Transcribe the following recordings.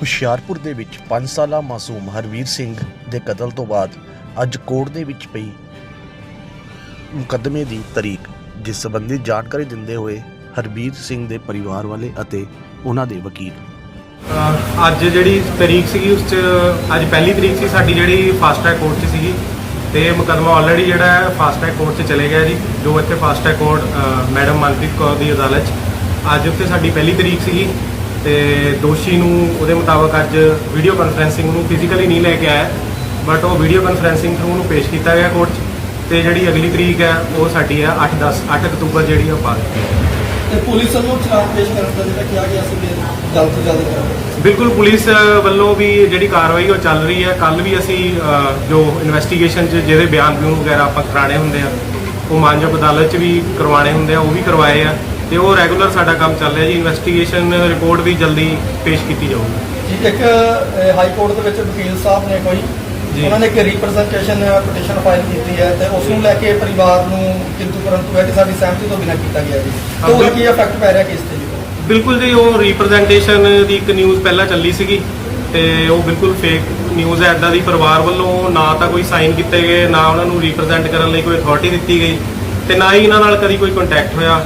ਹੁਸ਼ਿਆਰਪੁਰ ਦੇ ਵਿੱਚ 5 ਸਾਲਾ ਮਾਸੂਮ ਹਰਵੀਰ ਸਿੰਘ ਦੇ ਕਤਲ ਤੋਂ ਬਾਅਦ ਅੱਜ ਕੋਰਟ ਦੇ ਵਿੱਚ ਪਈ ਮੁਕੱਦਮੇ ਦੀ ਤਾਰੀਖ ਜਿਸ ਸੰਬੰਧੀ ਜਾਣਕਾਰੀ ਦਿੰਦੇ ਹੋਏ ਹਰਵੀਰ ਸਿੰਘ ਦੇ ਪਰਿਵਾਰ ਵਾਲੇ ਅਤੇ ਉਹਨਾਂ ਦੇ ਵਕੀਲ। ਅੱਜ ਜਿਹੜੀ ਤਰੀਕ ਸੀਗੀ, ਉਸ 'ਚ ਅੱਜ ਪਹਿਲੀ ਤਰੀਕ ਸੀ ਸਾਡੀ ਜਿਹੜੀ ਫਾਸਟ ਟਰੈਕ ਕੋਰਟ 'ਚ ਸੀਗੀ। ਤੇ ਇਹ ਮੁਕੱਦਮਾ ਆਲਰੇਡੀ ਜਿਹੜਾ ਹੈ ਫਾਸਟ ਟਰੈਕ ਕੋਰਟ 'ਚ ਚਲੇ ਗਿਆ ਜੀ, ਜੋ ਇੱਥੇ fast track court madam Manpreet Kaur ਦੀ ਅਦਾਲਤ 'ਚ। ਅੱਜ ਉੱਥੇ ਸਾਡੀ ਪਹਿਲੀ ਤਰੀਕ ਸੀਗੀ। ਤੇ ਦੋਸ਼ੀ ਨੂੰ ਉਹਦੇ ਮੁਤਾਬਕ ਅੱਜ ਵੀਡੀਓ ਕਾਨਫਰੈਂਸਿੰਗ ਨੂੰ ਫਿਜ਼ੀਕਲੀ ਨਹੀਂ ਲੈ ਕੇ ਆਇਆ। ਬਟ ਉਹ ਵੀਡੀਓ ਕਾਨਫਰੈਂਸਿੰਗ ਥਰੂ ਉਹਨੂੰ ਪੇਸ਼ ਕੀਤਾ ਗਿਆ ਕੋਰਟ 'ਚ ਤੇ ਜਿਹੜੀ ਅਗਲੀ ਤਰੀਕ ਹੈ ਉਹ ਸਾਡੀ ਹੈ 8 10 8 ਅਕਤੂਬਰ ਜਿਹੜੀ ਉਹ ਪਾ ਦਿੱਤੀ ਹੈ ਤੇ ਪੁਲਿਸ ਵੱਲੋਂ ਚਲਾਨ ਪੇਸ਼ ਕਰਨ ਦਾ ਜਿਹੜਾ ਕਿਹਾ ਗਿਆ ਸੀ ਵੀ ਜਲਦ ਤੋਂ ਜਲਦ ਕਰੋ ਬਿਲਕੁਲ ਪੁਲਿਸ ਵੱਲੋਂ ਵੀ ਜਿਹੜੀ ਕਾਰਵਾਈ ਉਹ ਚੱਲ ਰਹੀ ਹੈ। ਕੱਲ ਵੀ ਅਸੀਂ ਜੋ ਇਨਵੈਸਟੀਗੇਸ਼ਨ 'ਚ ਜਿਹਦੇ ਬਿਆਨ ਬਿਊਨ ਵਗੈਰਾ ਆਪਾਂ ਕਰਾਣੇ ਹੁੰਦੇ ਆ ਉਹ ਮਾਨਯੋਗ ਅਦਾਲਤ 'ਚ ਵੀ ਕਰਵਾਣੇ ਹੁੰਦੇ ਆ ਉਹ ਵੀ ਕਰਵਾਏ ਆ। ਤੇ ਉਹ ਰੈਗੂਲਰ ਸਾਡਾ ਕੰਮ ਚੱਲ ਰਿਹਾ ਜੀ। ਇਨਵੈਸਟੀਗੇਸ਼ਨ ਰਿਪੋਰਟ ਵੀ ਜਲਦੀ ਪੇਸ਼ ਕੀਤੀ ਜਾਊਗੀ। ਜੀ ਇੱਕ ਹਾਈ ਕੋਰਟ ਦੇ ਵਿੱਚ ਵਕੀਲ ਸਾਹਿਬ ਨੇ ਕੋਈ ਜੀ। ਉਹਨਾਂ ਨੇ ਇੱਕ ਰਿਪਰੈਜ਼ੈਂਟੇਸ਼ਨ ਪਟੀਸ਼ਨ ਫਾਈਲ ਕੀਤੀ ਹੈ ਤੇ ਉਸ ਨੂੰ ਲੈ ਕੇ ਪਰਿਵਾਰ ਨੂੰ ਕਿੰਤੂ ਪਰੰਤੂ ਹੈ ਕਿ ਸਾਡੀ ਸਹਿਮਤੀ ਤੋਂ ਬਿਨਾਂ ਕੀਤਾ ਗਿਆ ਜੀ। ਤੇ ਉਹਦਾ। ਕੀ ਇਫੈਕਟ ਪੈ ਰਿਹਾ ਕਿਸ ਤੇ ਜੀ? ਬਿਲਕੁਲ ਜੀ ਉਹ ਰਿਪਰੈਜ਼ੈਂਟੇਸ਼ਨ ਦੀ ਇੱਕ ਨਿਊਜ਼ ਪਹਿਲਾਂ ਚੱਲੀ ਸੀਗੀ ਤੇ ਉਹ ਬਿਲਕੁਲ ਫੇਕ ਨਿਊਜ਼ ਹੈ। ਇਦਾਂ ਦੀ ਪਰਿਵਾਰ ਵੱਲੋਂ ਨਾ ਤਾਂ ਕੋਈ ਸਾਈਨ ਕੀਤੇ ਗਏ ਨਾ ਉਹਨਾਂ ਨੂੰ ਰਿਪਰੈਜ਼ੈਂਟ ਕਰਨ ਲਈ ਕੋਈ ਅਥਾਰਟੀ ਦਿੱਤੀ ਗਈ ਤੇ ਨਾ ਹੀ ਇਹਨਾਂ ਨਾਲ ਕਦੀ ਕੋਈ ਕੰਟੈਕਟ ਹੋਇਆ।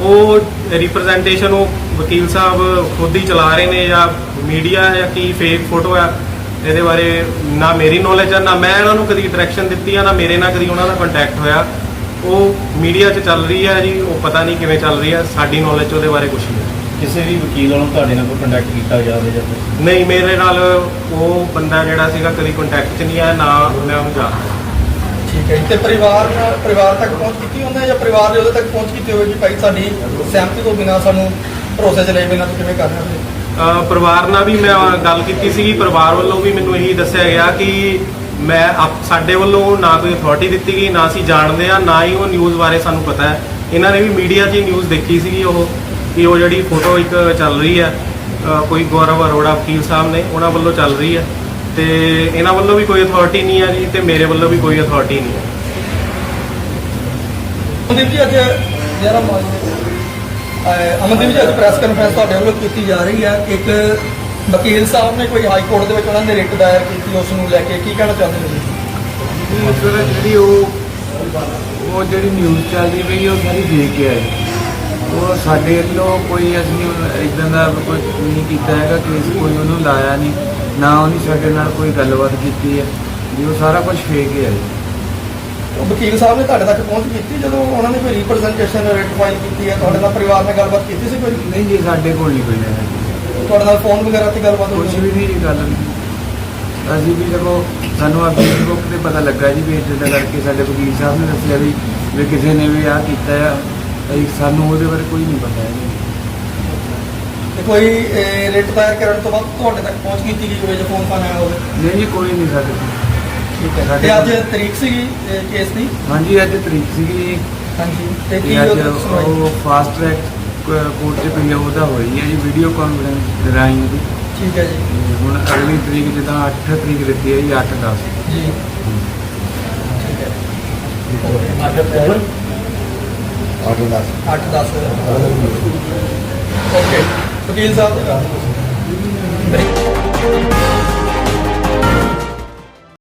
ਉਹ ਰਿਪਰੈਜ਼ੈਂਟੇਸ਼ਨ ਉਹ ਵਕੀਲ ਸਾਹਿਬ ਖੁਦ ਹੀ ਚਲਾ ਰਹੇ ਨੇ ਜਾਂ ਮੀਡੀਆ ਜਾਂ ਕੀ ਫੇਕ ਫੋਟੋ ਆ ਇਹਦੇ ਬਾਰੇ ਨਾ ਮੇਰੀ ਨੌਲੇਜ ਆ ਨਾ ਮੈਂ ਇਹਨਾਂ ਨੂੰ ਕਦੀ ਡਾਇਰੈਕਸ਼ਨ ਦਿੱਤੀ ਆ ਨਾ ਮੇਰੇ ਨਾਲ ਕਦੀ ਉਹਨਾਂ ਦਾ ਕੰਟੈਕਟ ਹੋਇਆ। ਉਹ ਮੀਡੀਆ 'ਚ ਚੱਲ ਰਹੀ ਹੈ ਜੀ ਉਹ ਪਤਾ ਨਹੀਂ ਕਿਵੇਂ ਚੱਲ ਰਹੀ ਹੈ ਸਾਡੀ ਨੌਲੇਜ ਉਹਦੇ ਬਾਰੇ ਕੁਝ ਨਹੀਂ। ਕਿਸੇ ਵੀ ਵਕੀਲ ਵੱਲੋਂ ਤੁਹਾਡੇ ਨਾਲ ਕੋਈ ਕੰਟੈਕਟ ਕੀਤਾ ਜਾਵੇ ਜਾਂ ਫਿਰ ਨਹੀਂ ਮੇਰੇ ਨਾਲ ਉਹ ਬੰਦਾ ਜਿਹੜਾ ਸੀਗਾ ਕਦੀ ਕੰਟੈਕਟ 'ਚ ਨਹੀਂ ਆਇਆ ਨਾ ਮੈਂ ਉਹਨੂੰ ਜਾਣਦਾ। ਠੀਕ ਹੈ ਜੀ। ਤੇ ਪਰਿਵਾਰ ਨਾਲ ਪਰਿਵਾਰ ਤੱਕ ਪਹੁੰਚ ਕੀਤੀ ਉਹਨੇ ਜਾਂ ਪਰਿਵਾਰ ਦੇ ਉਹਦੇ ਤੱਕ ਪਹੁੰਚ ਕੀਤੀ ਹੋਵੇ ਕਿ ਭਾਈ? ਸਾਡੀ ਸਹਿਮਤੀ ਤੋਂ ਬਿਨਾਂ ਸਾਨੂੰ ਭਰੋਸੇ 'ਚ ਲਏ ਬਿਨਾਂ ਤੂੰ ਕਿਵੇਂ ਕਰਨਾ ਹੈ ਅਹ ਪਰਿਵਾਰ ਨਾਲ ਵੀ ਮੈਂ ਗੱਲ ਕੀਤੀ ਸੀਗੀ। ਪਰਿਵਾਰ ਵੱਲੋਂ ਵੀ ਮੈਨੂੰ ਇਹੀ ਦੱਸਿਆ ਗਿਆ ਕਿ ਮੈਂ ਆਪ- ਸਾਡੇ ਵੱਲੋਂ ਨਾ ਕੋਈ ਅਥਾਰਟੀ ਦਿੱਤੀ ਗਈ, ਨਾ ਅਸੀਂ ਜਾਣਦੇ ਆ ਨਾ ਹੀ ਉਹ ਨਿਊਜ਼ ਬਾਰੇ ਸਾਨੂੰ ਪਤਾ ਹੈ। ਇਹਨਾਂ ਨੇ ਵੀ ਮੀਡੀਆ 'ਚ ਹੀ ਨਿਊਜ਼ ਦੇਖੀ ਸੀਗੀ ਉਹ, ਕਿ ਉਹ ਜਿਹੜੀ ਫੋਟੋ ਇੱਕ ਚੱਲ ਰਹੀ ਹੈ। ਅਹ ਕੋਈ ਗੌਰਵ ਅਰੋੜਾ ਵਕੀਲ ਸਾਹਿਬ ਨੇ, ਉਹਨਾਂ ਵੱਲੋਂ ਚੱਲ ਰਹੀ ਹੈ। ਤੇ ਇਹਨਾਂ ਵੱਲੋਂ ਵੀ ਕੋਈ ਅਥਾਰਟੀ ਨਹੀਂ ਹੈ ਜੀ ਤੇ ਮੇਰੇ ਵੱਲੋਂ ਵੀ ਕੋਈ ਅਥਾਰਟੀ ਨਹੀਂ ਹੈ ਅਮਨਦੀਪ ਜੀ ਅੱਜ ਜਿਹੜਾ ਅਮਨਦੀਪ ਜੀ ਅੱਜ ਪ੍ਰੈਸ ਕਾਨਫਰੰਸ ਤੁਹਾਡੇ ਵੱਲੋਂ ਕੀਤੀ ਜਾ ਰਹੀ ਹੈ ਇੱਕ ਵਕੀਲ ਸਾਹਿਬ ਨੇ ਕੋਈ ਹਾਈ ਕੋਰਟ ਦੇ ਵਿੱਚ ਉਹਨਾਂ ਨੇ ਰਿਟ ਦਾਇਰ ਕੀਤੀ ਉਸ ਨੂੰ ਲੈ ਕੇ ਕੀ ਕਹਿਣਾ ਚਾਹੁੰਦੇ ਹੋ ਜੀ ਇਸ ਵੇਲੇ ਜਿਹੜੀ ਉਹ ਉਹ ਜਿਹੜੀ ਨਿਊਜ਼ ਚੱਲਦੀ ਪਈ ਉਹ ਸਾਰੀ ਫੇਕ ਹੈ ਉਹ ਸਾਡੇ ਵੱਲੋਂ ਕੋਈ ਅਸੀਂ ਇਦਾਂ ਦਾ ਕੋਈ ਨਹੀਂ ਕੀਤਾ ਹੈਗਾ ਕੇਸ ਕੋਈ ਉਹਨੂੰ ਲਾਇਆ ਨਹੀਂ। ਨਾ ਉਹਨੇ ਸਾਡੇ ਨਾਲ ਕੋਈ ਗੱਲਬਾਤ ਕੀਤੀ ਹੈ ਵੀ ਉਹ ਸਾਰਾ ਕੁਝ ਫੇਕ ਹੈ ਉਹ ਵਕੀਲ ਸਾਹਿਬ ਨੇ ਤੁਹਾਡੇ ਤੱਕ ਪਹੁੰਚ ਕੀਤੀ ਜਦੋਂ ਉਹਨਾਂ ਨੇ ਕੋਈ ਰਿਪਰੈਜ਼ੈਂਟੇਸ਼ਨ ਰਿਟ ਫਾਈਲ ਕੀਤੀ ਹੈ? ਤੁਹਾਡੇ ਨਾਲ ਪਰਿਵਾਰ ਨਾਲ ਗੱਲਬਾਤ ਕੀਤੀ ਸੀ ਕੋਈ? ਨਹੀਂ ਜੀ ਸਾਡੇ ਕੋਲ ਨਹੀਂ ਕੋਈ ਹੈ। ਤੁਹਾਡੇ ਨਾਲ ਫੋਨ ਵਗੈਰਾ ਤੇ ਗੱਲਬਾਤ ਹੋਈ? ਕੁਝ ਵੀ ਨਹੀਂ ਜੀ ਗੱਲ ਅਸੀਂ ਵੀ ਦੇਖੋ ਸਾਨੂੰ ਆ ਫੇਸਬੁੱਕ ਤੇ ਪਤਾ ਲੱਗਾ ਜੀ ਵੀ ਇਦਾਂ ਕਰਕੇ ਸਾਡੇ ਵਕੀਲ ਸਾਹਿਬ ਨੇ ਦੱਸਿਆ ਵੀ ਵੀ ਕਿਸੇ ਨੇ ਵੀ ਆਹ ਕੀਤਾ ਆ ਸਾਨੂੰ ਉਹਦੇ ਬਾਰੇ ਕੋਈ ਨਹੀਂ ਪਤਾ ਹੈ ਜੀ। ਤੇ ਕੋਈ ਰਿਟ ਦਾਇਰ ਕਰਨ ਤੋਂ ਬਾਅਦ ਤੁਹਾਡੇ ਤੱਕ ਪਹੁੰਚ ਕੀਤੀ ਗਈ ਹੋਵੇ ਜੇ ਫੋਨ ਫਾਨ ਆਇਆ ਹੋਵੇ? ਨਹੀਂ ਜੀ ਕੋਈ ਨਹੀਂ ਸਾਡੇ ਕੋਲ। ਠੀਕ ਹੈ। ਸਾਡੇ ਤੇ ਅੱਜ ਕੋਲ- ਤਰੀਕ ਸੀਗੀ ਕੇਸ ਦੀ? ਹਾਂਜੀ ਅੱਜ ਤਰੀਕ ਸੀਗੀ। ਹਾਂਜੀ। ਤੇ ਕੀ ਤੇ ਅੱਜ ਉਹਦੇ ਸੁਣਵਾਈ ਉਹ ਫਾਸਟ ਟਰੈਕ ਕੋਰਟ 'ਚ ਪਈ ਆ, ਉਹਦਾ ਹੋਈ ਹੈ ਜੀ ਵੀਡੀਓ ਕਾਨਫਰੰਸ ਰਾਹੀਂ ਉਹਦੀ। ਠੀਕ ਹੈ ਜੀ। ਤੇ ਹੁਣ ਅਗਲੀ ਤਰੀਕ ਜਿੱਦਾਂ 8 ਤਰੀਕ ਦਿੱਤੀ ਹੈ ਜੀ 8 10 ਜੀ। ਠੀਕ ਹੈ। ਕੋਲ 8 10 ਓਕੇ ਵਕੀਲ ਸਾਹਿਬ